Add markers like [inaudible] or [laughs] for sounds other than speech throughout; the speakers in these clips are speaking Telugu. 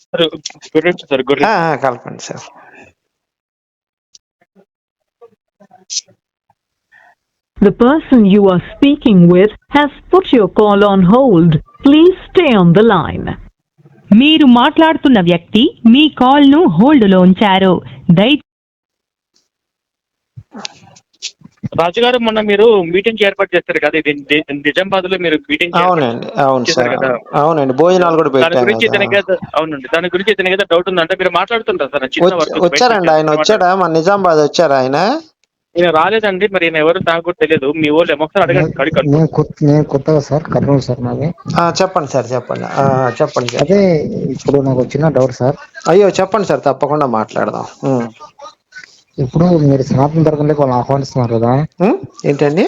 సార్ కలపండి sir The person you are speaking with has put your call on hold. Please stay on the line. మీరు మాట్లాడుతున్న వ్యక్తి మీ కాల్ను హోల్డ్లో ఉంచారు దయ రాజు గారు మొన్న మీరు మీటింగ్ ఏర్పాటు చేస్తారు కదా ఇది నిజామాబాద్లో మీరు మీటింగ్ అవునండి అవును సార్. అవునండి భోజనాలు కూడా దాని పెట్టాను గురించి కదా. ఇతనికి ఏదో- అవునండి దాని గురించి ఇతనికి ఏదో డౌట్ ఉందంటే మీరు మాట్లాడుతుంటారు సార్ చిన్న వచ్చ- వరకు వచ్చారండి ఆయన వచ్చాడా? మన నిజామాబాద్ వచ్చారా ఆయన? ఈయన రాలేదండి మరి ఈయన ఎవరు నాకు కూడా తెలియదు. మీ వాళ్ళు ఒకసారి అడగండి అడిగి నేను కొత్త నేను కొత్తగా సార్ కర్నూలు సార్ నాది. ఆ, చెప్పండి సార్ చెప్పండి. ఆ, చెప్పండి సార్. అదే ఇప్పుడు నాకు చిన్న డౌట్ సార్. అయ్యో చెప్పండి సార్ తప్పకుండా మాట్లాడదాం. ఇప్పుడు మీరు సనాతన ధర్మంలోకి వాళ్ళని ఆహ్వానిస్తున్నారు కదా? ఏంటండి?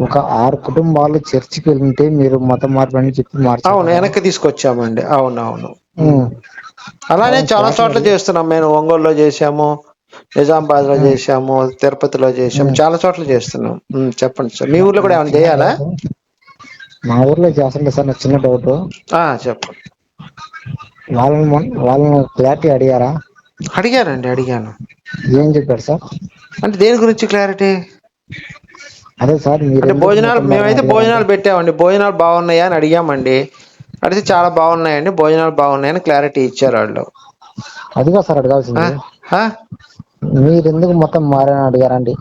ఒక ఆరు కుటుంబాలు చర్చికి వెళ్తే మీరు మతం మార్పు అని చెప్పి అవును మార్చారు వెనక్కి తీసుకొచ్చామండి. అవును అవును ఉం. అలానే చాలా చోట్ల చేస్తున్నాం. మేము ఒంగోలులో చేసాము నిజామాబాద్లో చేసాము తిరుపతిలో చేసాము చాలా చోట్ల చేస్తున్నాం. చెప్పండి సార్. మీ ఊర్లో కూడా ఏమైనా చేయాలా? మా ఊర్లో చేస్తుంటే సార్ నాకు చిన్న డౌట్. ఆ, చెప్పండి. వాళ్ళని వాళ్ళని క్లారిటీ అడిగారా? అడిగానండి అడిగాను. ఏం చెప్పారు సార్? అంటే దేని గురించి క్లారిటీ అదే సార్ అంటే భోజనాలు మతం మేమైతే భోజనాలు పెట్టామండి. భోజనాలు బాగున్నాయా అని అడిగామండి. అడిగితే చాలా బాగున్నాయండి. భోజనాలు బాగున్నాయని క్లారిటీ ఇచ్చారు వాళ్ళు. అదిగా సార్? అడగాల్సింది. ఆ? మీరు ఎందుకు మొత్తం మారని అడిగారండి?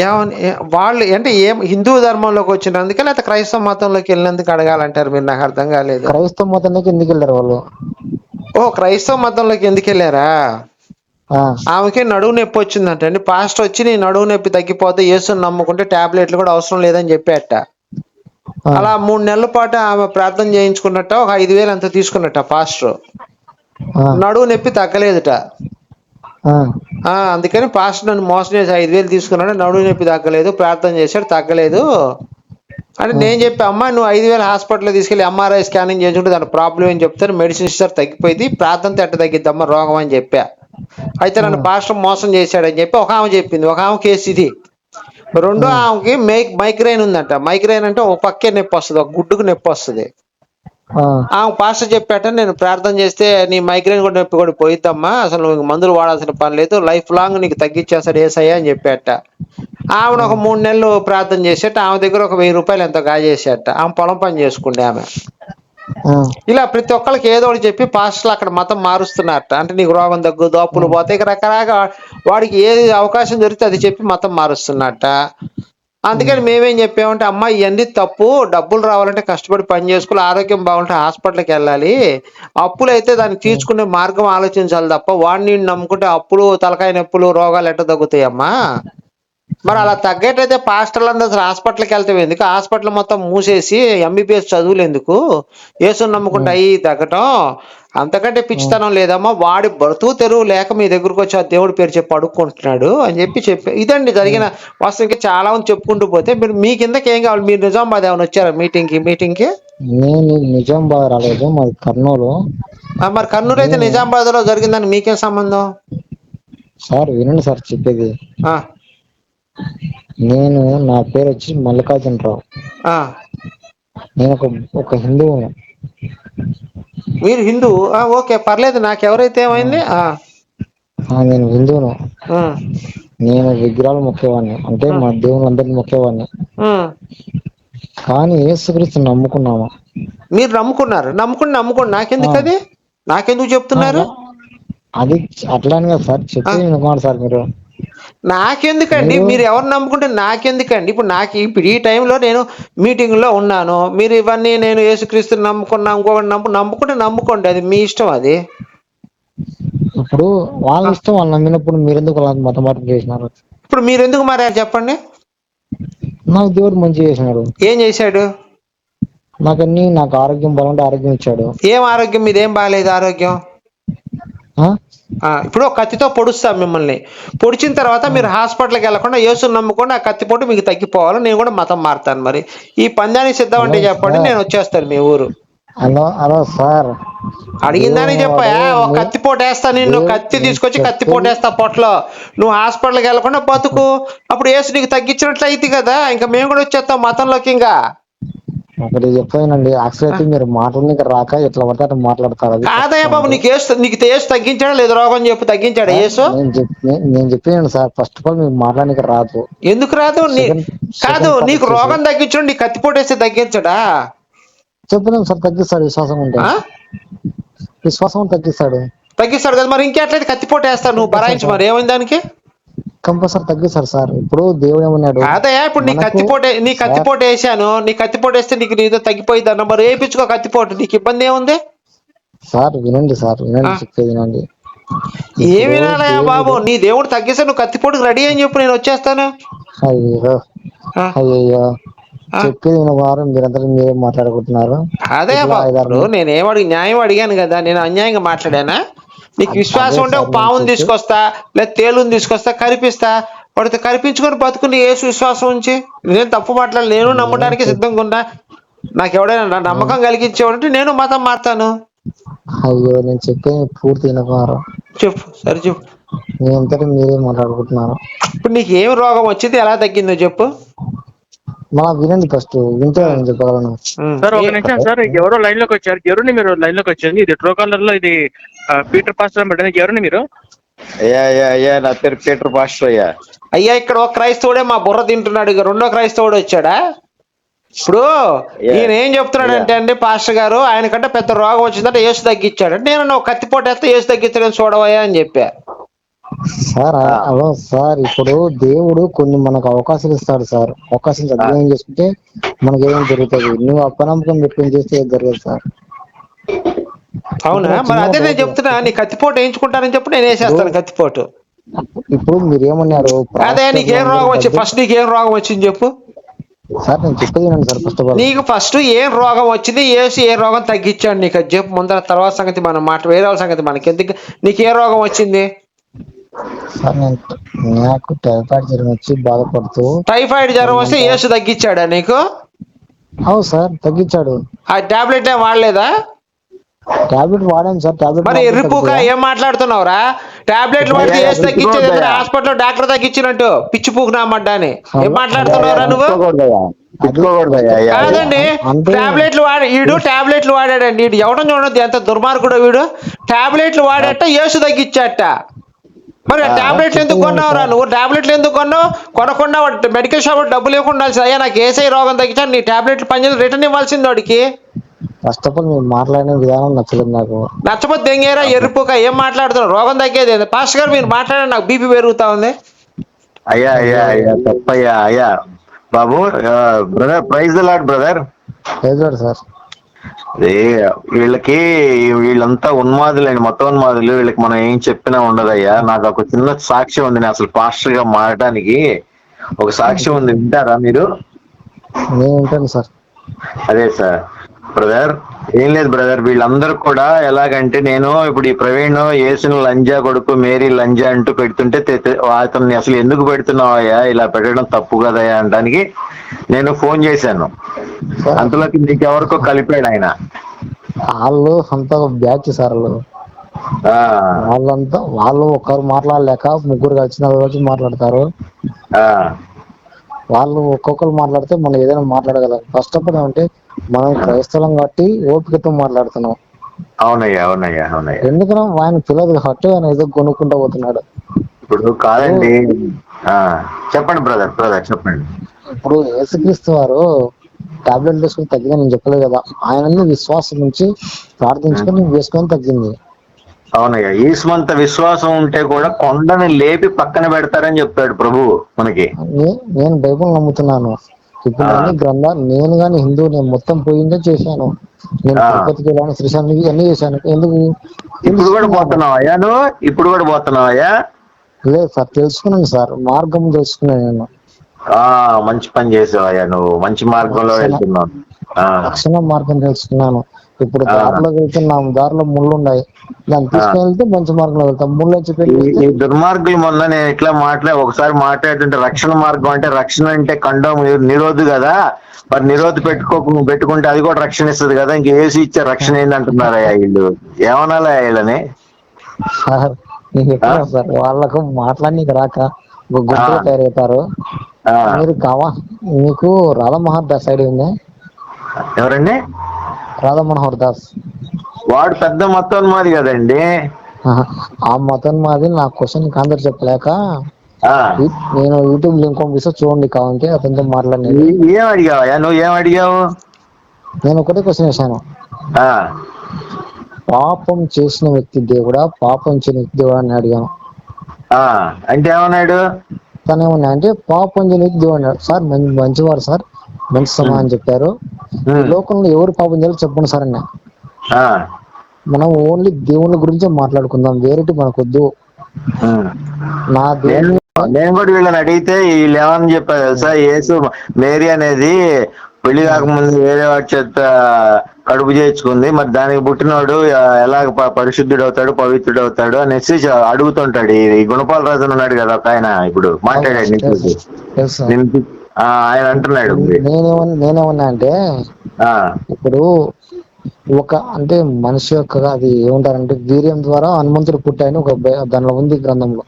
ఏమని వాళ్ళు అంటే ఏం హిందూ ధర్మంలోకి వచ్చినందుకే లేకపోతే క్రైస్తవ మతంలోకి వెళ్ళినందుకు అడగాలంటారు మీరు? నాకు అర్థం కాలేదు. క్రైస్తవ మతంలోకి ఎందుకు వెళ్ళారు వాళ్ళు? ఓ క్రైస్తవ మతంలోకి ఎందుకు వెళ్ళారా? ఆమెకి నడువు నొప్పి వచ్చిందంట. అండి పాస్ట్ వచ్చి నీ నడువు నొప్పి తగ్గిపోతే యేసుని నమ్ముకుంటే టాబ్లెట్లు కూడా అవసరం లేదని చెప్పాట. అలా మూడు నెలల పాటు ఆమె ప్రార్థన చేయించుకున్నట్ట ఒక ఐదు వేలు అంత తీసుకున్నట్ట పాస్టర్. నడువు నొప్పి తగ్గలేదుట. అందుకని పాస్టర్ నన్ను మోసం చేసి ఐదు వేలు తీసుకున్నాడు నడువు నొప్పి తగ్గలేదు ప్రార్థన చేశాడు తగ్గలేదు. అంటే నేను చెప్పి అమ్మా నువ్వు ఐదు వేలు హాస్పిటల్లో తీసుకెళ్ళి ఎంఆర్ఐ స్కానింగ్ చేయించుకుంటే దాని ప్రాబ్లం ఏం చెప్తారు? మెడిసిన్ ఇస్తారు తగ్గిపోయింది. ప్రార్థనతో ఎట్ట తగ్గిద్దమ్మా రోగం అని చెప్పా. అయితే నన్ను పాస్టర్ మోసం చేశాడని చెప్పి ఒక ఆమె చెప్పింది. ఒక ఆమె కేసు ఇది. రెండో ఆమెకి మైక్ మైగ్రైన్ ఉందంట. మైగ్రైన్ అంటే ఒక పక్కే నొప్పి వస్తుంది ఒక గుడ్డుకు నొప్పి వస్తుంది. ఆమె పాస్టర్ చెప్పాట నేను ప్రార్థన చేస్తే నీ మైగ్రేన్ కూడా నొప్పి కూడా పోయిద్దమ్మా. అసలు నువ్వు మందులు వాడాల్సిన పని లేదు. లైఫ్ లాంగ్ నీకు తగ్గించేస్తాడు ఏసయ్యా అని చెప్పాట. ఆమెను ఒక మూడు నెలలు ప్రార్థన చేసేట. ఆమె దగ్గర ఒక వెయ్యి రూపాయలు ఎంతో గాజేసేట ఆమె పొలం పని చేసుకుండే ఆమె. ఇలా ప్రతి ఒక్కరికి ఏదో ఒకటి చెప్పి పాస్టర్లు అక్కడ మతం మారుస్తున్నారట. అంటే నీకు రోగం తగ్గు దోపులు పోతే ఇక రకరకాల వాడికి ఏది అవకాశం దొరికితే అది చెప్పి మతం మారుస్తున్నట్ట అందుకని మేమేం చెప్పామంటే అమ్మ ఇవన్నీ తప్పు డబ్బులు రావాలంటే కష్టపడి పని చేసుకోవాలి ఆరోగ్యం బాగుంటే హాస్పిటల్కి వెళ్ళాలి. అప్పులు అయితే దాన్ని తీర్చుకునే మార్గం ఆలోచించాలి తప్ప వాడిని నమ్ముకుంటే అప్పులు తలకాయ నొప్పులు రోగాలు ఎట్ట తగ్గుతాయమ్మా మరి అలా తగ్గేటైతే పాస్టర్లు అందరూ హాస్పిటల్కి వెళ్తాం ఎందుకు? హాస్పిటల్ మొత్తం మూసేసి ఎంబీబీఎస్ చదువులు ఎందుకు? యేసుని నమ్ముకుంటే అయ్యి తగ్గటం. అంతకంటే పిచ్చితనం లేదమ్మా. వాడి బ్రతుకు తెరువు లేక మీ దగ్గరకు వచ్చి ఆ దేవుడి పేరు చెప్పి అడుక్కుంటున్నాడు అని చెప్పి చెప్పి ఇదండి జరిగిన వాస్తవం చాలా మంది చెప్పుకుంటూ పోతే మీరు మీ కిందకి ఏం కావాలి? మీరు నిజామాబాద్ ఏమైనా వచ్చారా మీటింగ్కి? మీటింగ్కి? నేను నిజామాబాద్ రాలేదు. మాది కర్నూలు. మరి కర్నూలు అయితే నిజామాబాద్లో జరిగిందని మీకేం సంబంధం? సార్ వినండి సార్ చెప్పేది. నేను నా పేరు వచ్చి మల్లికార్జునరావు. ఆ. నేను ఒక ఒక హిందువును మీరు హిందూ? ఓకే పర్లేదు నాకు ఎవరైతే ఏమైంది నేను హిందువును నేను విగ్రహాలు మొక్కేవాడిని. అంటే మా దేవుళ్ళందరినీ మొక్కేవాడిని. ఆ. కానీ యేసుక్రీస్తు నమ్ముకున్నాము. మీరు నమ్ముకున్నారు. నమ్ముకుని నమ్ముకోండి. నాకెందుకు అది? నాకెందుకు చెప్తున్నారు? అది అట్లానే కదా సార్ చెప్పి వినుకోండి సార్ మీరు. నాకెందుకండి? మీరు ఎవరు నమ్ముకుంటే నాకెందుకండి? ఇప్పుడు నాకు ఇప్పుడు ఈ టైంలో నేను మీటింగ్లో ఉన్నాను. మీరు ఇవన్నీ నేను యేసుక్రీస్తుని నమ్ముకున్నా ఇంకొకటి నమ్ము నమ్ముకుంటే నమ్ముకోండి. అది మీ ఇష్టం అది. ఇప్పుడు వాళ్ళ ఇష్టం వాళ్ళు నమ్మినప్పుడు మీరు ఎందుకు వాళ్ళ మత మార్పు చేసినారు? ఇప్పుడు మీరు ఎందుకు మారారు చెప్పండి? నాకు దేవుడు మంచి చేసినాడు. ఏం చేశాడు? నాకు అన్ని నాకు ఆరోగ్యం బాగుంటే ఆరోగ్యం ఇచ్చాడు. ఏం ఆరోగ్యం? మీదేం బాగాలేదు ఆరోగ్యం? ఇప్పుడు ఒక కత్తితో పొడుస్తాం మిమ్మల్ని. పొడిచిన తర్వాత మీరు హాస్పిటల్కి వెళ్ళకుండా యేసుని నమ్ముకొని ఆ కత్తి పొట్టు మీకు తగ్గిపోవాలి. నేను కూడా మతం మారుతాను మరి. ఈ పందానికి సిద్ధం అంటే చెప్పండి నేను వచ్చేస్తాను మీ ఊరు. Hello hello sir. అడిగిందని చెప్పయా ఒక కత్తి పోటు వేస్తా నిన్ను దేవుడు కత్తి తీసుకొచ్చి కత్తి పోటు వేస్తా పొట్టలో. నువ్వు హాస్పిటల్కి వెళ్ళకుండా బతుకు. అప్పుడు ఏసు నీకు తగ్గించినట్లు అయింది కదా ఇంకా మేము కూడా వచ్చేస్తాం మతంలోకి ఇంకా. ఒకటి చెప్పానండి యాక్చువల్ అయితే మీరు మాటలకి రాక ఎట్లా పడితే అట్లా మాట్లాడతారు. అది కాదయ్య బాబు నీకు ఏసు నీకు ఏసు తగ్గించాడా లేదు రోగం చెప్పు తగ్గించాడా? యేసు నేను చెప్ నే- నేను చెప్పాను సార్ ఫస్ట్ ఆఫ్ ఆల్ మీకు మాట్లాడడానికి రాదు ఎందుకు రాదు? కాదు నీకు రోగం తగ్గించడం నీ కత్తిపోటు వేస్తే తగ్గించడా? చెప్పలేము సార్ తగ్గిస్తాడు విశ్వాసం ఉంటే? విశ్వాసం తగ్గిస్తాడు. తగ్గిస్తాడు కదా మరి ఇంకెట్లయితే కత్తిపోటు వేస్తాడు నువ్వు? భరాయించు మరి. ఏమైంది దానికి? కంపల్సరీ తగ్గిస్తాడు సార్ ఇప్పుడు దేవుడు ఏమన్నాడు? అదయ్యా ఇప్పుడు నీ కత్తిపోటు నీ కత్తిపోటు వేసాను. నీ కత్తిపోటు వేస్తే నీకు నీతో తగ్గిపోయింది అన్న మరి. వేయించుకో కత్తిపోటు. నీకు ఇబ్బంది ఏముంది? సార్ వినండి సార్ వినండి. చెప్పేది వినండి. ఏం వినాలయ్యా బాబు? నీ దేవుడు తగ్గిస్తే నువ్వు కత్తిపోటుకు రెడీ అని చెప్పు నేను వచ్చేస్తాను. అయ్యో అయ్యో. చెప్పేది వారు మీరందరూ మీరే మాట్లాడుకుంటున్నారు. అదే బాబు నేనేం అడిగి న్యాయం అడిగాను కదా నేను అన్యాయంగా మాట్లాడానా? నీకు విశ్వాసం ఉంటే ఒక పావుని నేను చెప్పి- తీసుకొస్తా లేదా తేలుని తీసుకొస్తా కరిపిస్తా. వాడితో కరిపించుకొని బతుకుని ఏసు విశ్వాసం ఉంచి నేను తప్పు మాట్లాడాలి నేను నమ్మడానికి సిద్ధంగా ఉన్నా. నాకు ఎవడైనా నమ్మకం కలిగించేవాడంటే నేను మతం మారుతాను. అయ్యో నేను చెప్పేది పూర్తి వినకున్నారు చెప్పు సరే చెప్పు. మీ అంతటి మీరే మాట్లాడుకుంటున్నారు. ఇప్పుడు నీకు ఏం రోగం వచ్చింది ఎలా తగ్గిందో చెప్పు. మళ్ళా వినండి ఫస్ట్ వింటే చెప్పగలను. సార్ ఒక నిమిషం సార్ ఎవరో లైన్లోకి వచ్చారు? ఎవరిని మీరు లైన్లోకి వచ్చింది ఇది ట్రో కాలర్లో ఇది పీటర్ పాస్టర్ అని పెట్టింది ఎవరిని మీరు? అయ్యా అయ్యా అయ్యా నా పేరు పీటర్ పాస్టర్ అయ్యా. అయ్యా ఇక్కడ ఒక క్రైస్తవుడే మా బుర్ర తింటున్నాడు. ఇక రెండో క్రైస్తవుడు వచ్చాడా? ఇప్పుడు. ఈయన ఏం చెప్తున్నాడంటే అండి పాస్టర్ గారు ఆయన కంటే పెద్ద రోగం వచ్చిందంటే ఏసు తగ్గించాడు. అంటే నేను నువ్వు కత్తిపోటు వేస్తే ఏసు తగ్గించడం చూడవయ్యా అని చెప్పా. సార్ హలో సార్ ఇప్పుడు దేవుడు కొన్ని మనకు అవకాశాలు ఇస్తాడు సార్. అవకాశం సద్వినియోగం చేసుకుంటే మనకి ఏం జరుగుతుంది. నువ్వు అపనమ్మకం పెట్టుకుని చేస్తే ఏం జరగదు సార్. అవునా? మరి అదే నేను చెప్తున్నా. నీ కత్తిపోటు వేయించుకుంటానని చెప్పి నేను వేసేస్తాను కత్తిపోటు. ఇప్పుడు మీరు ఏమన్నారు అదే నీకేం రోగం వచ్చి ఫస్ట్ నీకు ఏం రోగం వచ్చింది చెప్పు. సార్ నేను చెప్పేది సార్ ఫస్ట్ ఆఫ్ ఆల్ నీకు ఫస్ట్ ఏం రోగం వచ్చింది? ఏసు ఏ రోగం తగ్గించాడు నీకు? అది చెప్పు. ముందర తర్వాత సంగతి మనం మాట వేరే వాళ్ళ సంగతి మనకి ఎందుకు నీకు ఏ రోగం వచ్చింది? సార్ నేను నాకు టైఫాయిడ్ జ్వరం వచ్చి బాధపడుతూ టైఫాయిడ్ జ్వరం వస్తే ఏసు తగ్గించాడా నీకు? అవును సార్ తగ్గించాడు. ఆ టాబ్లెట్ ఏం వాడలేదా? టాబ్లెట్ వాడాను సార్ టాబ్లెట్ మరి ఎర్రిపూక ఏం మాట్లాడుతున్నావురా? టాబ్లెట్లు వాడితే ఏసు తగ్గించేది హాస్పిటల్ డాక్టర్ తగ్గించినట్టు. పిచ్చి పూకు నామడ్డాని ఏం మాట్లాడుతున్నావురా నువ్వు? కాదండి టాబ్లెట్లు వాడి వీడు టాబ్లెట్లు వాడాడండి. వీడు ఎవడం చూడదు ఎంత దుర్మార్గుడు వీడు. టాబ్లెట్లు వాడట ఏసు తగ్గించాట. మరి టాబ్లెట్లు ఎందుకు కొన్నావురా నువ్వు? టాబ్లెట్లు ఎందుకు కొన్నావు? కొనకుండా మెడికల్ షాప్ డబ్బులు ఇవ్వకుండా ఉండాల్సి అయ్యా నాకు ఏసై రోగం తగ్గించాను నీ టాబ్లెట్లు పనిచేసి రిటర్న్ ఇవ్వాల్సింది వాడికి. ఫస్ట్ ఆఫ్ ఆల్ మీరు మాట్లాడిన విధానం నచ్చలేదు నాకు. నచ్చపోతే దెంగేరా ఎర్రిపోక ఏం మాట్లాడుతున్నావు రోగం తగ్గేది ఏంది? పాస్టర్ గారు మీరు మాట్లాడండి నాకు బీపీ పెరుగుతా ఉంది. అయ్యా అయ్యా అయ్యా తప్పయ్యా అయ్యా. బాబు brother praise Lord brother sir అదే వీళ్ళకి వీళ్ళంతా ఉన్మాదులండి మొత్తం ఉన్మాదులు. వీళ్ళకి మనం ఏం చెప్పినా ఉండదయ్యా. నాకు ఒక చిన్న సాక్ష్యం ఉంది నేను అసలు పాస్టర్గా మారడానికి ఒక సాక్ష్యం ఉంది వింటారా మీరు? నేను ఉంటాను సార్. అదే సార్. బ్రదర్. ఏం లేదు బ్రదర్ వీళ్ళందరూ కూడా ఎలాగంటే నేను ఇప్పుడు ఈ ప్రవీణ్ ఏసిన లంజా కొడుకు మేరీ లంజా అంటూ పెడుతుంటే అతన్ని అసలు ఎందుకు పెడుతున్నావయ్యా? ఇలా పెట్టడం తప్పు కదయ్యా అనడానికి నేను ఫోన్ చేశాను. అంతలోకి నీకు ఎవరికో కలిపాడు ఆయన. వాళ్ళు అంతా బ్యాచ్ సార్ వాళ్ళు. ఆ, వాళ్ళంతా వాళ్ళు ఒకరు మాట్లాడలేక ముగ్గురు కలిసి నలుగురు కలిసి మాట్లాడతారు. ఆ, వాళ్ళు ఒక్కొక్కరు మాట్లాడితే మనం ఏదైనా మాట్లాడగలం. ఫస్ట్ ఆఫ్ ఆల్ ఏమంటే మనం క్రైస్తవం కాబట్టి ఓపికతో మాట్లాడుతున్నాం. అవునయ్యా అవునయ్యా అవునయ్యా. ఎందుకన్నా ఆయన పిల్లలు కాబట్టి ఆయన ఏదో కొనుక్కుంటూ పోతున్నాడు. ఇప్పుడు కాదండి. ఆ, చెప్పండి బ్రదర్ బ్రదర్ చెప్పండి. ఇప్పుడు యేసుక్రీస్తు వారు టాబ్లెట్ వేసుకుని తగ్గింది నేను చెప్పలేదు కదా. ఆయన విశ్వాసం నుంచి ప్రార్థించుకొని వేసుకొని తగ్గింది. అవునయ్యా ఈస్మంత విశ్వాసం ఉంటే కూడా కొండని లేపి పక్కన పెడతారని చెప్పాడు ప్రభు మనకి. నేను బైబుల్ నమ్ముతున్నాను. ఇప్పుడు. అన్ని గ్రంథాలు నేను గాని హిందూ నేను మొత్తం పోయిందే చేశాను. నేను. తిరుపతికి వెళ్ళాను శ్రీశాంతికి అన్ని చేశాను. ఎందుకు? ఇప్పుడు కూడా పోతున్నావు నువ్వు? ఇప్పుడు కూడా పోతున్నావు అయ్యా? లేదు సార్ తెలుసుకున్నాను సార్. మార్గం తెలుసుకున్నాను నేను. ఆ మంచి పని చేసావు అయ్యా నువ్వు. మంచి మార్గంలో వెళ్తున్నావు. రక్షణ మార్గం తెలుసుకున్నాను. ఇప్పుడు. దారిలో వెళ్తున్నాం. దారిలో ముళ్ళు ఉన్నాయి. దాన్ని తీసుకుని వెళ్తే మంచి మార్గంలో వెళ్తాం. ముళ్ళు వచ్చి ఈ దుర్మార్గులు మొన్న నేను ఇట్లా మాట్లా ఒకసారి మాట్లాడుతుంటే రక్షణ మార్గం అంటే రక్షణ అంటే కండం నిరోధు కదా. మరి నిరోధు పెట్టుకో పెట్టుకుంటే అది కూడా రక్షణ ఇస్తుంది కదా. ఇంక ఏసి ఇచ్చే రక్షణ ఏందంటున్నారయ్యా వీళ్ళు? ఏమనాలా వీళ్ళని? సార్ వాళ్ళకు మాట్లాడనీకి రాక ఆ. తయారవుతారు. మీరు కావా? మీకు రాధమహర్ద సైడ్ ఉంది? ఎవరండి? రాధా మనోహర్ దాస్. వాడు పెద్ద మొత్తం కదండి. ఆ మతం మాది నా క్వశ్చన్ ఆన్సర్ చెప్పలేక నేను యూట్యూబ్ లింక్ పంపిస్తా చూడండి కావాలంటే అతనితో మాట్లాడినది. ఈ- ఏం అడిగావా నువ్వు ఏం అడిగావు? నేను ఒకటే క్వశ్చన్ వేసాను ఆ. పాపం చేసిన వ్యక్తి దేవుడా? పాపం చేయని వ్యక్తి దేవుడా అని అడిగాను. అంటే ఏమన్నాడు? తను ఏమన్నా అంటే పాపం చేయని వ్యక్తి దేవుడు అన్నాడు సార్ మంచి మంచివారు సార్. మంచి అని చెప్పారు. ఈ లోకంలో ఎవరు పాపం చేయాలో చెప్పండి సార్ అన్న. మనం ఓన్లీ దేవుని గురించే మాట్లాడుకుందాం. వేరేటి మనకొద్దు. నా దేవుని నేను కూడా వీళ్ళని అడిగితే వీళ్ళు ఏమని చెప్పారు తెలుసా? యేసు మేరీ అనేది పెళ్ళి కాకముందు వేరే వాడి చేత కడుపు చేయించుకుంది. మరి దానికి పుట్టినోడు ఎలా పరిశుద్ధుడు అవుతాడు పవిత్రుడు అవుతాడు అనేసి అడుగుతుంటాడు. ఈ ఈ గుణపాల రాజు ఉన్నాడు కదా ఒక ఆయన ఇప్పుడు మాట్లాడాడు నీకు ఆయన అంటున్నాడు. నేనేమన్నా నేనేమన్నా అంటే ఆ, ఇప్పుడు ఒక అంటే మనిషి యొక్క అది ఏమంటారంటే వీర్యం ద్వారా హనుమంతుడు పుట్టాయని ఒక దానిలో ఉంది గ్రంథంలో.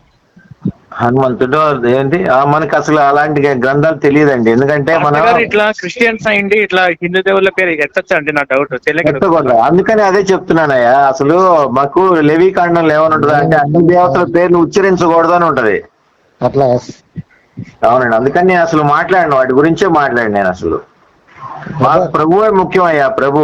హనుమంతుడు ఏంటి? ఆ, మనకి అసలు అలాంటి గ్రంథాలు తెలియదండి. ఎందుకంటే మనం ఇట్లా క్రిస్టియన్స్ అయింది ఇట్లా హిందూ దేవుళ్ళ పేరు ఎత్తచ్చా అండి నా డౌట్ తెలియక ఎత్తకూడదు. అందుకని అదే చెప్తున్నానయ్యా. అసలు మాకు లెవీ కాండంలో ఏమని ఉంటది అంటే అన్ని దేవతల పేర్లు ఉచ్చరించకూడదు అని ఉంటది. అట్లా అవునండి. అందుకని నేను అసలు మాట్లాడిన. వాటి గురించే మాట్లాడి నేను అసలు. మాకు ప్రభువే ముఖ్యం అయ్యా ప్రభు.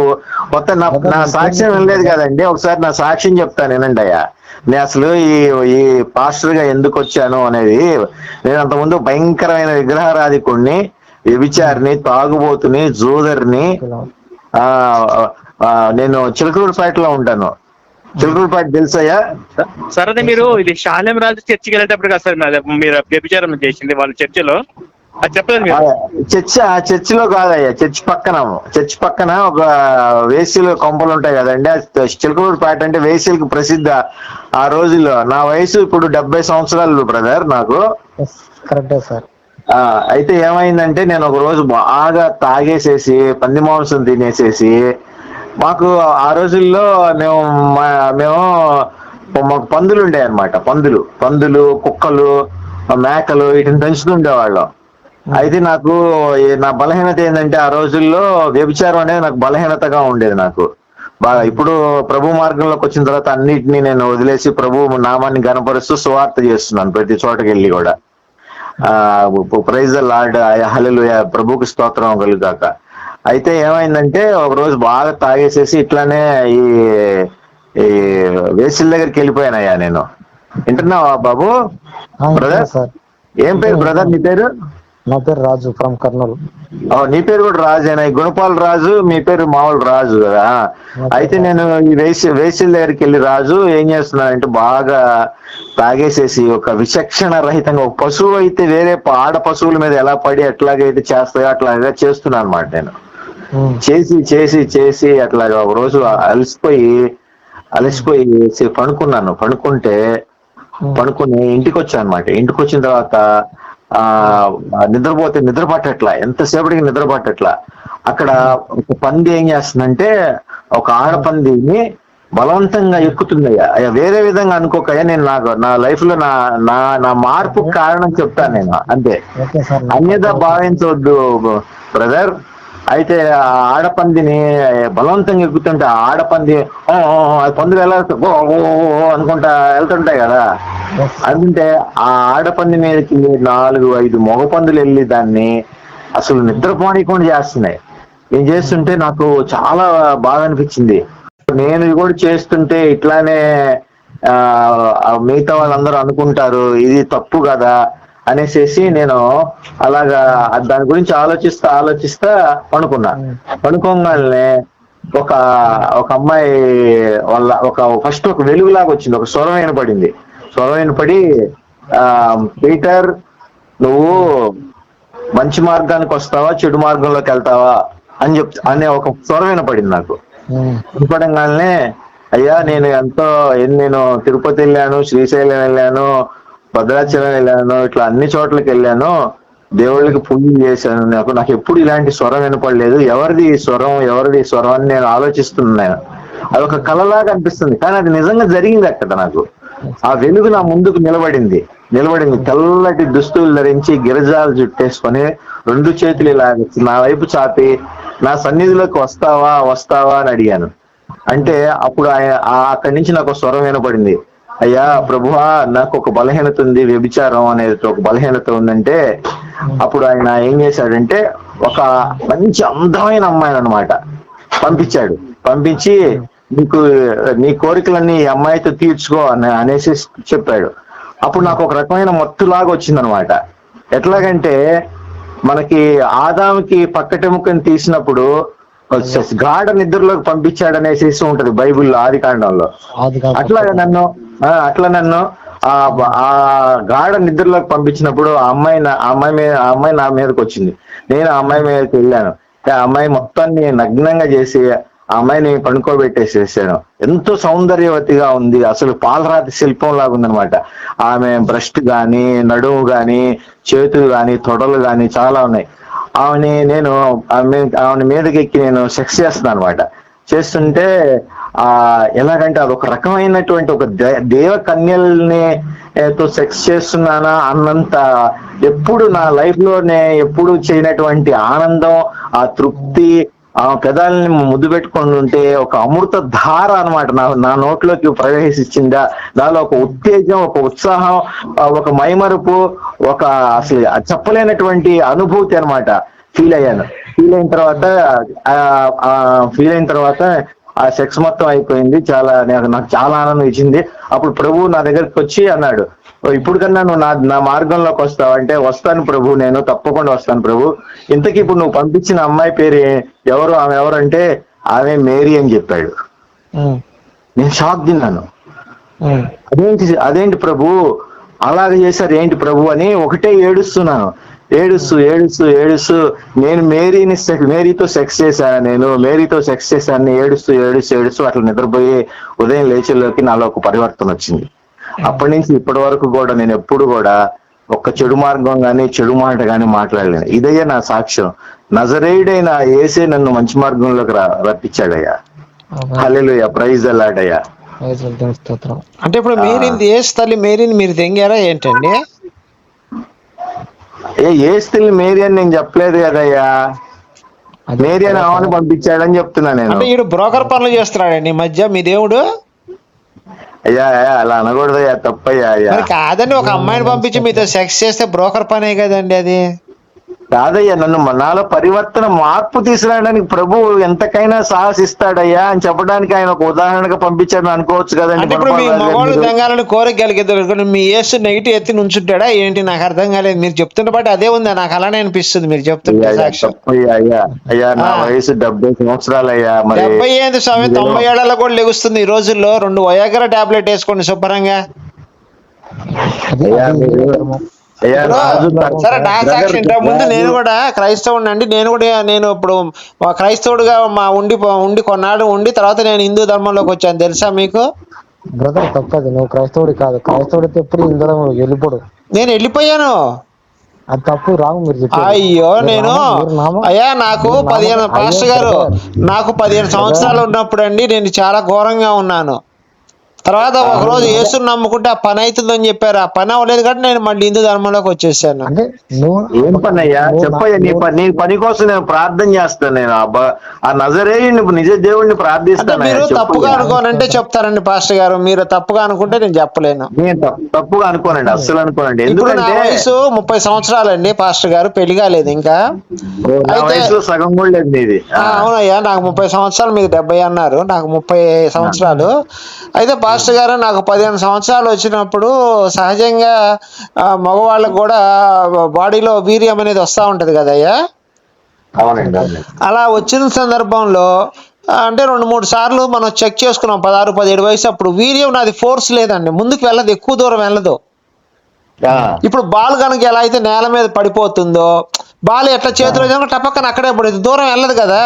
కొత్త నా నా సాక్ష్యం వినలేదు కదండి. ఒకసారి నా సాక్ష్యం చెప్తాను వినండి అయ్యా. నేను అసలు ఈ ఈ పాస్టర్గా ఎందుకు వచ్చాను అనేది నేను అంతకుముందు భయంకరమైన విగ్రహారాధికుణ్ణి వ్యభిచారిని తాగుబోతుని జూదర్ని ఆ ఆ, నేను చిలకలూరుపేటలో ఉంటాను. చిలకలూరుపేట తెలుసయ్యా? సరే అదే మీరు ఇది శాలెం రాజు చర్చికి వెళ్ళేటప్పుడు కదా సార్ మీరు వ్యభిచారం చేసింది వాళ్ళ చర్చిలో. అది చెప్పలేదు మీరు? చర్చ్ ఆ చర్చిలో కాదయ్యా చర్చ్ పక్కన చర్చ్ పక్కన ఒక వేసీలు కొంపలు ఉంటాయి కదండి చిలకలూరుపేట అంటే వేసీలకు ప్రసిద్ధ ఆ రోజుల్లో. నా వయసు ఇప్పుడు డెబ్బై సంవత్సరాలు బ్రదర్ నాకు. కరెక్టే సార్. ఆ అయితే ఏమైందంటే నేను ఒక రోజు బాగా తాగేసేసి పంది మాంసం తినేసేసి మాకు ఆ రోజుల్లో మేము మా- మేము మాకు పందులు ఉండే అనమాట పందులు పందులు కుక్కలు మేకలు వీటిని పెంచుతుండేవాళ్ళం అయితే నాకు నా బలహీనత ఏంటంటే ఆ రోజుల్లో వ్యభిచారం అనేది నాకు బలహీనతగా ఉండేది నాకు. బాగా ఇప్పుడు ప్రభు మార్గంలోకి వచ్చిన తర్వాత అన్నిటినీ నేను వదిలేసి ప్రభు నామాన్ని గనపరుస్తూ సువార్త చేస్తున్నాను ప్రతి చోటకి వెళ్ళి కూడా. ఆ ప్రైజ్ లార్డ్ హలలు ప్రభుకి స్తోత్రం కలుగాక. అయితే ఏమైందంటే ఒక రోజు బాగా తాగేసేసి ఇట్లానే ఈ ఈ వేసిల దగ్గరికి వెళ్ళిపోయానయ్యా నేను. వింటున్నావా బాబు? బ్రదర్ ఏం పేరు బ్రదర్ నీ పేరు? నా పేరు రాజు ఫ్రమ్ కర్నూలు. నీ పేరు కూడా రాజేనా గుణపాల్ రాజు మీ పేరు మామూలు రాజు కదా? అయితే నేను ఈ వేసి వేసిల దగ్గరికి వెళ్ళి రాజు ఏం చేస్తున్నానంటే బాగా తాగేసేసి ఒక విచక్షణ రహితంగా ఒక పశువు అయితే వేరే ఆడ పశువుల మీద ఎలా పడి ఎట్లాగైతే చేస్తాయో అట్లాగా చేస్తున్నాను అనమాట నేను. చేసి చేసి చేసి అట్లాగా ఒక రోజు అలసిపోయి అలసిపోయి పడుకున్నాను. పడుకుంటే పడుకుని ఇంటికి వచ్చాను అనమాట ఇంటికి వచ్చిన తర్వాత ఆ నిద్రపోతే నిద్ర పట్టట్లా ఎంతసేపటికి నిద్ర పట్టట్లా అక్కడ ఒక పంది ఏం చేస్తుందంటే ఒక ఆడపందిని బలవంతంగా ఎక్కుతుంది అయ్యా వేరే విధంగా అనుకోకయ్యా నేను నాకు నా లైఫ్లో నా నా నా మార్పు కారణం చెప్తాను నేను. అంతే. అన్యత భావించవద్దు బ్రదర్. అయితే ఆ ఆడపందిని బలవంతంగా ఎక్కుతుంటే ఆ ఆడపంది పందులు ఎలా "ఓ, అనుకుంటా వెళ్తుంటాయి కదా. అందుంటే ఆ ఆడపంది మీదకి నాలుగు ఐదు మగ పందులు వెళ్ళి దాన్ని అసలు నిద్రపోనీయకుండా చేస్తున్నాయి. ఏం చేస్తుంటే నాకు చాలా బాగా అనిపించింది. నేను కూడా చేస్తుంటే ఇట్లానే ఆ మిగతా వాళ్ళందరూ అనుకుంటారు ఇది తప్పు కదా. అనేసేసి నేను అలాగా దాని గురించి ఆలోచిస్తా ఆలోచిస్తా పడుకున్నా పడుకోగానే ఒక ఒక అమ్మాయి వాళ్ళ ఒక ఫస్ట్ ఒక వెలుగులాగా వచ్చింది ఒక స్వరం వినపడింది. స్వరం వినపడి ఆ పీటర్ నువ్వు మంచి మార్గానికి వస్తావా చెడు మార్గంలోకి వెళ్తావా? అని చెప్ అనే ఒక స్వరం వినపడింది నాకు. వినపడంగానే అయ్యా నేను ఎంతో నేను తిరుపతి వెళ్ళాను శ్రీశైలం వెళ్ళాను భద్రాచలం వెళ్ళాను ఇట్లా అన్ని చోట్లకి వెళ్ళాను. దేవుళ్ళకి పూజలు చేశాను. నాకు నాకు ఎప్పుడు ఇలాంటి స్వరం వినపడలేదు. ఎవరిది స్వరం ఎవరిది స్వరం అని నేను ఆలోచిస్తున్నాను. అది ఒక కళలాగా అనిపిస్తుంది. కానీ అది నిజంగా జరిగింది అక్కడ నాకు. ఆ వెలుగు నా ముందుకు నిలబడింది. నిలబడింది. తెల్లటి దుస్తులు ధరించి గిరిజాలు జుట్టేసుకొని రెండు చేతులు ఇలా నా వైపు చాపి నా సన్నిధిలోకి వస్తావా? వస్తావా? అని అడిగాను. అంటే అప్పుడు ఆయన ఆ- అక్కడి నుంచి నాకు స్వరం వినపడింది. అయ్యా ప్రభువా నాకు ఒక బలహీనత ఉంది వ్యభిచారం అనేది ఒక బలహీనత ఉందంటే అప్పుడు ఆయన ఏం చేశాడంటే ఒక మంచి అందమైన అమ్మాయిని అనమాట పంపించాడు. పంపించి నీకు నీ కోరికలన్నీ ఈ అమ్మాయితో తీర్చుకో అని అనేసి చెప్పాడు. అప్పుడు నాకు ఒక రకమైన మత్తులాగా వచ్చిందనమాట ఎట్లాగంటే మనకి ఆదాముకి పక్కటెముకని తీసినప్పుడు గాఢ నిద్రలోకి పంపించాడు అనేసి ఉంటది బైబిల్లో ఆది కాండంలో. అట్లాగా నన్ను అట్లా నన్ను ఆ గాఢ నిద్రలోకి పంపించినప్పుడు ఆ అమ్మాయి ఆ అమ్మాయి మీద ఆ అమ్మాయి నా మీదకి వచ్చింది నేను ఆ అమ్మాయి మీదకి వెళ్ళాను. ఆ అమ్మాయి మొత్తాన్ని నగ్నంగా చేసి ఆ అమ్మాయిని పడుకోబెట్టేసేసాను. ఎంతో సౌందర్యవతిగా ఉంది. అసలు పాలరాతి శిల్పం లాగా ఉందన్నమాట ఆమె బ్రస్ట్ గాని నడుము గాని చేతులు గాని తొడలు గాని చాలా ఉన్నాయి. ఆమెని నేను ఆమె మీదకి ఎక్కి నేను సెక్స్ చేస్తున్నాను అనమాట చేస్తుంటే ఆ ఎలాగంటే అది ఒక రకమైనటువంటి ఒక దేవ కన్యల్ని తో సెక్స్ చేస్తున్నానా అన్నంత ఎప్పుడు నా లైఫ్లోనే ఎప్పుడు చేయనటువంటి ఆనందం ఆ తృప్తి ఆ పెదాలని ముద్దు పెట్టుకొని ఉంటే ఒక అమృత ధార అనమాట నా నా నోట్లోకి ప్రవేశించిందా? నాలో ఒక ఉత్తేజం ఒక ఉత్సాహం ఒక మైమరుపు ఒక అసలు చెప్పలేనటువంటి అనుభూతి అనమాట ఫీల్ అయ్యాను. ఫీల్ అయిన తర్వాత ఫీల్ అయిన తర్వాత ఆ సెక్స్ మొత్తం అయిపోయింది. చాలా నాకు చాలా ఆనందం ఇచ్చింది. అప్పుడు ప్రభు నా దగ్గరికి వచ్చి అన్నాడు ఇప్పుడు కన్నా నువ్వు నా నా మార్గంలోకి వస్తావు అంటే వస్తాను ప్రభు నేను తప్పకుండా వస్తాను ప్రభు. ఇంతకీ ఇప్పుడు నువ్వు పంపించిన అమ్మాయి పేరు ఎవరు? ఆమె ఎవరంటే ఆమె మేరీ అని చెప్పాడు. నేను షాక్ తిన్నాను. అదేంటి అదేంటి ప్రభు? అలాగ చేశారు ఏంటి ప్రభు అని ఒకటే ఏడుస్తున్నాను. ఏడుస్తూ ఏడుస్తూ ఏడుస్తూ నేను మేరీని మేరీతో సెక్స్ చేశాను నేను. మేరీతో సెక్స్ చేశాను ఏడుస్తూ ఏడుస్తూ ఏడుస్తూ అట్లా నిద్రపోయి ఉదయం లేచేలోకి నాలో ఒక పరివర్తన వచ్చింది. అప్పటి నుంచి ఇప్పటి వరకు కూడా నేను ఎప్పుడు కూడా ఒక్క చెడు మార్గం గాని చెడు మాట గాని మాట్లాడలేను. ఇదయ్యా నా సాక్ష్యం. నజరేయుడైన ఏసే నన్ను మంచి మార్గంలోకి రా రప్పించాడయ్యా. హల్లెలూయా. ప్రైజ్ అలాడయ్యా అంటే ఇప్పుడు మేరీని ఏసు తల్లి మేరీని మీరు దెంగారా ఏంటండి? ఏ ఏ స్త్రీ మేరీ అని నేను చెప్పలేదు కదయ్యా. అది మేరీ అని ఆమెను పంపించాడని చెప్తున్నా నేను. అంటే ఈడు బ్రోకర్ పనులు చేస్తున్నాడండి మధ్య మీ దేవుడు? అయ్యా అయ్యా, అలా అనకూడదయ్యా తప్పయ్యా అయ్యా. కాదండి ఒక అమ్మాయిని పంపించి మీతో సెక్స్ చేస్తే బ్రోకర్ పనే కదండి అది? కాదయ్యా నన్ను నాలో పరివర్తన మార్పు తీసుకురావడానికి ప్రభు ఎంతకైనా సాహసిస్తాడయ్యా అని చెప్పడానికి ఆయన ఒక ఉదాహరణగా పంపించాడు అనుకోవచ్చు కదండి ఇప్పుడు మీ మగవాళ్ళు. దెంగాలని కోరిక కలిగిద్దరు మీ యేసు నెగిటివ్ ఎత్తి నుంచుంటాడా? ఏంటి? నాకు అర్థం కాలేదు. మీరు చెప్తున్న బట్టి అదే ఉందా. నాకు అలానే అనిపిస్తుంది మీరు అయ్యా, చెప్తుంటే అయ్యా, అయ్యా అయ్యా నా. వయసు డెబ్బై సంవత్సరాలయ్యా మరి డెబ్బై ఐదు ఇదేదో- తొంభై ఏళ్ళలో కూడా లెగుస్తుంది ఈ రోజుల్లో. రెండు వయాగర టాబ్లెట్ వేసుకోండి శుభ్రంగా. సరే నా సాక్షి ఇంతకు ముందు నేను కూడా క్రైస్తవుడిని అండి నేను కూడా నేను ఇప్పుడు క్రైస్తవుడిగా మా ఉండి ఉండి కొన్నాడు ఉండి తర్వాత నేను హిందూ ధర్మంలోకి వచ్చాను. తెలుసా మీకు? బ్రదర్ తప్పది. నువ్వు క్రైస్తవుడి కాదు. క్రైస్తవుడి ఎప్పుడు హిందూ ధర్మం వెళ్ళిపోడు. నేను వెళ్ళిపోయాను. అది తప్పు రాము మీరు. అయ్యో నేను అయ్యా నాకు పదిహేను పాస్టర్ గారు. నాకు పదిహేను సంవత్సరాలు ఉన్నప్పుడు అండి నేను చాలా ఘోరంగా ఉన్నాను. తర్వాత ఒక రోజు యేసుని నమ్ముకుంటే ఆ పని అవుతుందని చెప్పారు. ఆ పని అవ్వలేదు కాబట్టి నేను మళ్ళీ హిందూ ధర్మంలోకి వచ్చేసాను. అంటే ఏం పని అయ్యా చెప్పయ్యా నీ పని నీ పని కోసం నేను ప్రార్థన చేస్తాను నేను అబ్బా ఆ నజరేయుని నిజ దేవుడిని ప్రార్థిస్తాను మీరు తప్పుగా. అనుకోనంటే చెప్తారండి పాస్టర్ గారు. మీరు తప్పుగా అనుకుంటే నేను చెప్పలేను. నేను తప్పు- తప్పుగా అనుకోనండి అస్సలు అనుకోనండి. ఎందుకంటే వయసు ముప్పై సంవత్సరాలండి పాస్టర్ గారు పెళ్ళి కాలేదు ఇంకా. వయసులో సగం కూడా లేదు ఆ, అవునయ్యా నాకు ముప్పై సంవత్సరాలు మీకు డెబ్బై అన్నారు. నాకు ముప్పై సంవత్సరాలు. అయితే పాస్టర్ గారు నాకు పదిహేను సంవత్సరాలు వచ్చినప్పుడు సహజంగా మగవాళ్ళకు కూడా బాడీలో వీర్యం అనేది వస్తూ ఉంటది కదయ్యా అలా వచ్చిన సందర్భంలో అంటే రెండు మూడు సార్లు మనం చెక్ చేసుకున్నాం పదహారు పదిహేడు వయసు అప్పుడు వీర్యం నాది ఫోర్స్ లేదండి. ముందుకు వెళ్ళదు ఎక్కువ దూరం వెళ్ళదు. ఇప్పుడు బాల్ కనుక ఎలా అయితే నేల మీద పడిపోతుందో బాల్ ఎట్లా చేతిలో టపక్కన అక్కడే పడుతుంది దూరం వెళ్ళదు కదా.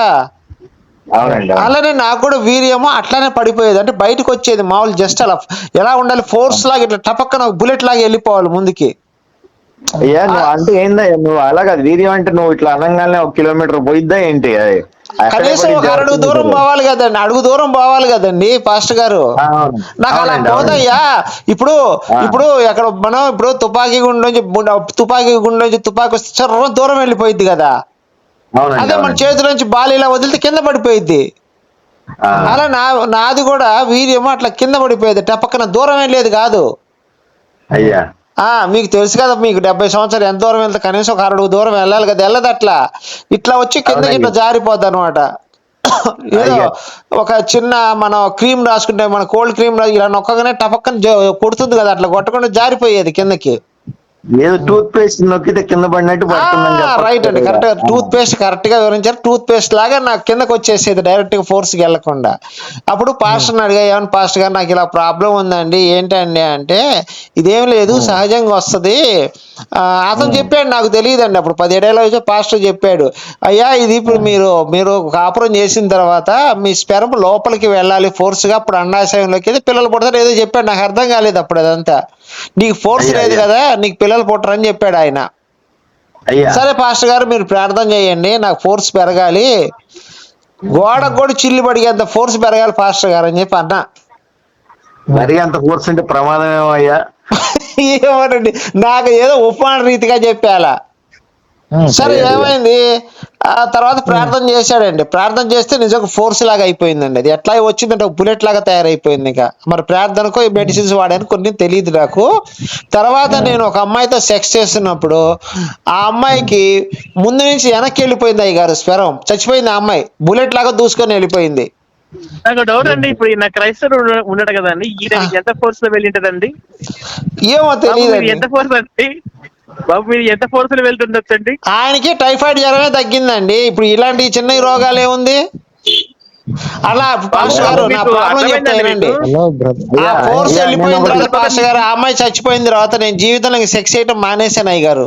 అలానే నాకు కూడా వీర్యము అట్లానే పడిపోయేది. అంటే బయటకు వచ్చేది మామూలు జస్ట్ అలా ఎలా ఉండాలి? ఫోర్స్ లాగా ఇట్లా టపక్కన బుల్లెట్ లాగా వెళ్ళిపోవాలి ముందుకి. అయ్యా నువ్వు అంటే ఏందయ్యా నువ్వు అలాగా వీర్యం అంటే నువ్వు ఇట్లా అనగానే ఒక కిలోమీటర్ పోయిద్దా ఏంటి? అది కనీసం ఒక అడుగు దూరం. పోవాలి కదండి. అడుగు దూరం పోవాలి కదండి పాస్టర్ గారు. నాకు అలా. పోదయ్యా ఇప్పుడు. ఇప్పుడు ఎక్కడ మనం ఇప్పుడు తుపాకీ గుండె నుంచి తుపాకీ గుండె నుంచి తుపాకీ వస్తే చర్ర దూరం వెళ్ళిపోయింది కదా. అదే మన. చేతిలోంచి బాల్ ఇలా వదిలితే కింద పడిపోయింది అలా నా నాది కూడా వీర్యం అట్లా కింద పడిపోయేది. టపక్కన దూరం ఏం లేదు కాదు. అయ్యా. ఆ మీకు తెలుసు కదా మీకు డెబ్బై సంవత్సరాలు ఎంత దూరం వెళ్తే కనీసం ఒక అడుగు దూరం వెళ్ళాలి కదా వెళ్ళదు అట్లా. ఇట్లా వచ్చి కింద. ఇట్లా జారిపోద్ది అనమాట ఏదో. ఒక చిన్న మనం క్రీమ్ రాసుకుంటే మన కోల్డ్ క్రీమ్ ఇలా నొక్కగానే టపక్కన కొడుతుంది కదా అట్లా కొట్టకుండా జారిపోయేది కిందకి. ఏదో టూత్ పేస్ట్ నొక్కితే కింద పడినట్టు రైట్ అండి. కరెక్ట్గా టూత్ పేస్ట్ కరెక్ట్గా వివరించారు. టూత్ పేస్ట్ లాగా నాకు కిందకి వచ్చేసేది డైరెక్ట్గా ఫోర్స్కి వెళ్ళకుండా అప్పుడు పాస్టర్ అడిగా ఏమన్నా పాస్టర్ గారు నాకు ఇలా ప్రాబ్లం ఉందండి. ఏంటండి అంటే ఇదేం లేదు సహజంగా వస్తది. ఆ, అతను చెప్పాడు నాకు తెలియదండి. అప్పుడు పదిహేడేళ్ళ వయసు పాస్టర్ చెప్పాడు అయ్యా ఇది ఇప్పుడు మీరు మీరు కాపురం చేసిన తర్వాత మీ స్పెరం లోపలికి వెళ్ళాలి ఫోర్స్గా అప్పుడు అండాశయంలోకి పిల్లలు పుడతారు ఏదో చెప్పాడు. నాకు అర్థం కాలేదు అప్పుడు అదంతా. నీకు ఫోర్స్ లేదు. కదా నీకు పిల్లలు పుట్టరని చెప్పాడు ఆయన. సరే పాస్టర్ గారు మీరు ప్రార్థన చేయండి నాకు ఫోర్స్ పెరగాలి. గోడకు కూడా చిల్లు పడిగేంత ఫోర్స్ పెరగాలి పాస్టర్ గారు అని చెప్పి అన్నా. మరి అంత ఫోర్స్ ఉంటే ప్రమాదం ఏమో అయ్యా [laughs] ఏమోనండి నాకు ఏదో ఉపమాన రీతిగా చెప్పాలా. సరే. ఏమైంది? ఆ తర్వాత ప్రార్థన చేశాడండి. ప్రార్థన చేస్తే నిజంగా ఫోర్స్ లాగా అయిపోయిందండి అది. ఎట్లా వచ్చిందంటే ఒక బుల్లెట్ లాగా తయారైపోయింది ఇంకా. మరి ప్రార్థనకు ఈ మెడిసిన్స్ వాడాను కొన్ని తెలియదు నాకు. తర్వాత నేను ఒక అమ్మాయితో సెక్స్ చేస్తున్నప్పుడు ఆ అమ్మాయికి ముందు నుంచి వెనక్కి వెళ్ళిపోయింది అయ్య గారు స్వరం. చచ్చిపోయింది ఆ అమ్మాయి. బుల్లెట్ లాగా దూసుకొని వెళ్ళిపోయింది. నాకు డౌట్ అండి ఇప్పుడు ఈయన క్రైస్తవుడు ఉన్నాడు కదండి ఈయన ఎంత ఫోర్స్లో వెళ్ళింటదండి ఏమో తెలియదు ఎంత ఫోర్స్ అండి? బాబు మీరు ఎంత ఫోర్స్లో వెళ్తుండొచ్చండి ఆయనకి టైఫాయిడ్ జ్వరమే తగ్గిందండి. ఇప్పుడు ఇలాంటి చిన్న రోగాలు ఏముంది? అలా పాస్టర్ గారు నా ప్రాబ్లం చెప్తా వినండి. ఆ ఫోర్స్ వెళ్ళిపోయిన తర్వాత గారు ఆ అమ్మాయి చచ్చిపోయిన తర్వాత నేను జీవితంలో సెక్స్ చేయటం మానేశాను అయ్య గారు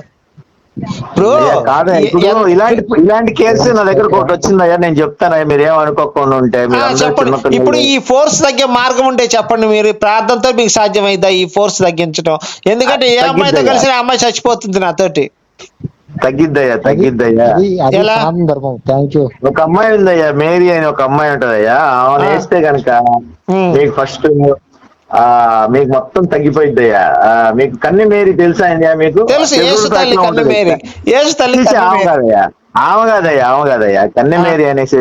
ఇప్పుడు కాదా ఇప్పుడు ఇలాంటి ఇలాంటి కేసు నా దగ్గర ఒకటి వచ్చిందయ్యా నేను చెప్తానయ్యా మీరు ఏమనుకోకుండా ఉంటే చెప్పండి. ఇప్పుడు ఈ ఫోర్స్ తగ్గే మార్గం ఉంటే చెప్పండి మీరు ప్రార్థనతో మీకు సాధ్యమైద్దా ఈ ఫోర్స్ తగ్గించడం ఎందుకంటే ఏ అమ్మాయితో. కలిసి అమ్మాయి చచ్చిపోతుంది నాతోటి తగ్గిద్దయ్యా తగ్గిద్దయ్యా ఒక అమ్మాయి ఉందయ్యా మేరీ అని ఒక అమ్మాయి ఉంటదయ్యా ఆమె. వేస్తే గనక ఉమ్. మీకు ఫస్ట్ మీకు మొత్తం తగ్గిపోయిద్దయ్యా. మీకు కన్ని మేరీ తెలుసా అయ్యా మీకు? తెలుసు యేసు తల్లి కన్ను. మేరీ. తల్లి ఆమె కాదయ్యా. ఆమె కాదయ్యా ఆమె కాదయ్యా. కన్నె ఆ. మేరీ అనేసి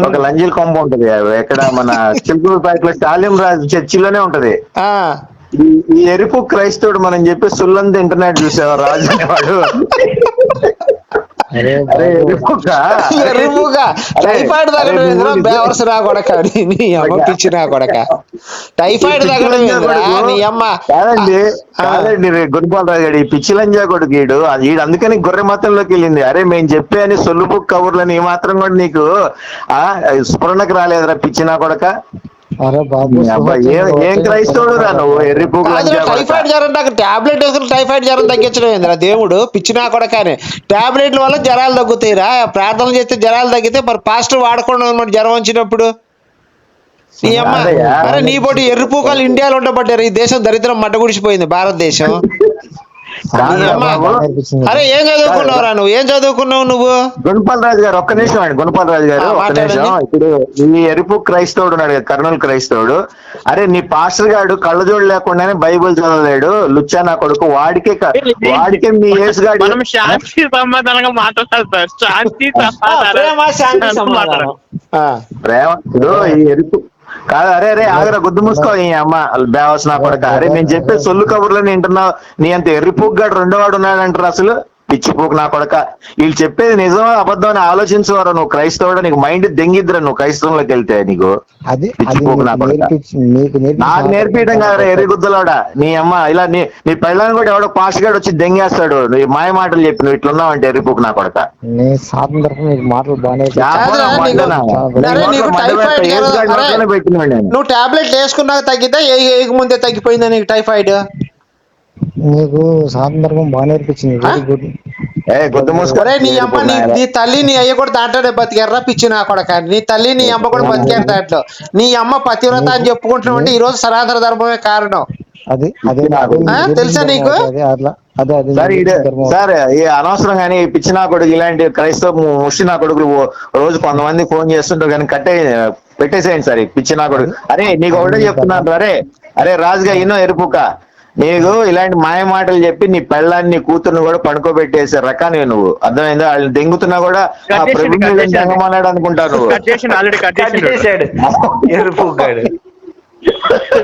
ఒక లంజిల్ కొంప ఉంటది. ఎక్కడ మన చిలుకూరుపేటలో స్టాలిం రాజు చర్చిలోనే ఉంటది. ఈ ఎరుపు క్రైస్తవుడు మనం చెప్పి సుల్లంత ఇంటర్నెట్ చూసావా రాజు అనేవాడు అరే అరే బాబు. ఎరుపుగా ఎరుపుగా అరే, టైఫాయిడ్ అరే, తగ్గడం బేవర్స్ నా కొడక నీ అమ్మ పిచ్చి నా కొడక. టైఫాయిడ్ తగ్గడం నీ అమ్మ. కాదండి కాదండి గారు ఈ పిచ్చి లంజా కొడుకు ఈడు అది ఈడు అందుకని గొర్రె మతంలోకి వెళ్ళింది. అరే మేము చెప్పే అని సొల్లుపు కబుర్లని ఈ మాత్రం కూడా నీకు ఆ స్ఫురణకు రాలేదురా పిచ్చి నా కొడక. ఏం క్రైస్తవుడు రా నువ్వు టైఫాయిడ్ జ్వరం టాబ్లెట్ వేసుకుని టైఫాయిడ్ జ్వరం తగ్గించడం ఏందిరా? దేవుడు పిచ్చి నా కొడక అని టాబ్లెట్ల వల్ల జ్వరాలు తగ్గుతాయిరా. ప్రార్థనలు చేస్తే జ్వరాలు తగ్గితే మరి పాస్టర్ వాడకుండా ఉన్నమాట జ్వరం వచ్చినప్పుడు. నీ అమ్మ అదయ్యా. అరే నీ పోటీ ఎర్రిపూకాలు ఇండియాలో ఉండబడ్డారు. ఈ దేశం దరిద్రం మట్టగుడిచిపోయింది భారతదేశం. అరే ఏం చదువుకున్నావురా నువ్వు? ఏం చదువుకున్నావు నువ్వు? గుణపాల్ రాజు గారు ఒక్క నిమిషం అండి గుణపాల్ రాజు గారు ఒక్క. నిమిషం. ఇప్పుడు ఈ ఎరుపు క్రైస్తవుడు ఉన్నాడు కదా కర్నూలు క్రైస్తవుడు. అరే నీ పాస్టర్ గారు కళ్ళజోడు లేకుండానే బైబిల్ చదవలేడు. లుచ్చా నా కొడుకు వాడికే క- వాడికే మీ యేసు గాడు మనం శాంతి సమాధానంగా మాట్లాడాలి సార్. శాంతి ప్రేమ శాంతి సమాధానం. ఆ. ప్రేమ ఇప్పుడు ఈ ఎరుపు కాదు అరే అరే ఆగరా గుద్దు మూసుకో ఈ అమ్మ. బేవస్ నా కొడుక. అరే నేను చెప్పే సొల్లు కబుర్లని వింటున్నావు. నీ అంత ఎర్రిపూక్ గాడు రెండో వాడు ఉన్నాడంటారు అసలు. పిచ్చిపూక్ నా కొడక. వీళ్ళు చెప్పేది నిజమో అబద్ధం అని ఆలోచించేవారు నువ్వు? క్రైస్తవుడు? నీకు మైండ్ దెంగిద్దిరా నువ్వు క్రైస్తవంలోకి వెళ్తే నీకు. పిచ్చిపోకు నా కొడుకా. నాకు నేర్పించడం కాదు ఎర్రి గుద్దలోడా నీ అమ్మ ఇలా నీ నీ పెళ్ళాన్ని కూడా ఎవడో గాడు వచ్చి దెంగేస్తాడు. నువ్వు మాయ మాటలు చెప్పి నువ్వు ఇట్లున్నావు అంటే ఎర్రిపూక్ నా కొడక. నువ్వు టాబ్లెట్ వేసుకున్నాక తగ్గితే ఏ ముందే తగ్గిపోయిందా నీకు టైఫాయిడ్ సాధన తరఫున బాగా నేర్పించింది. వెరీ గుడ్ ఒరే నీ అమ్మ నీ నీ తల్లి నీ అయ్య కూడా దాంట్లోనే బతికారా పిచ్చి నా కొడక. నీ తల్లి నీ అమ్మ కూడా బతికారు దాంట్లో. నీ అమ్మ పతివ్రత అని చెప్పుకుంటున్నావు అంటే ఈ రోజు సనాతన ధర్మమే కారణం. అది అదే తెలుసా నీకు? ధర్మం, అదే అట్లా. అదే అదే సార్ ఈ అనవసరం కానీ పిచ్చి నా కొడుకు ఇలాంటి క్రైస్తవ ముష్టి నా కొడుకులు రోజు కొంతమంది ఫోన్ చేస్తుంటారు కానీ కట్టే పెట్టేసేయండి సార్ పిచ్చి నా కొడుకు. అరే నీకు ఒకటే చెప్తున్నాను అరే. అరే రాజుగా ఎన్నో ఎరుపుక. నీకు ఇలాంటి మాయ మాటలు చెప్పి నీ పెళ్ళాన్ని నీ కూతుర్ని కూడా పడుకోబెట్టేసే రకాన్ని నువ్వు. అర్థమైందా? వాళ్ళని దెంగుతున్నా కూడా ఆ కట్ చేసిండు, [laughs] [laughs]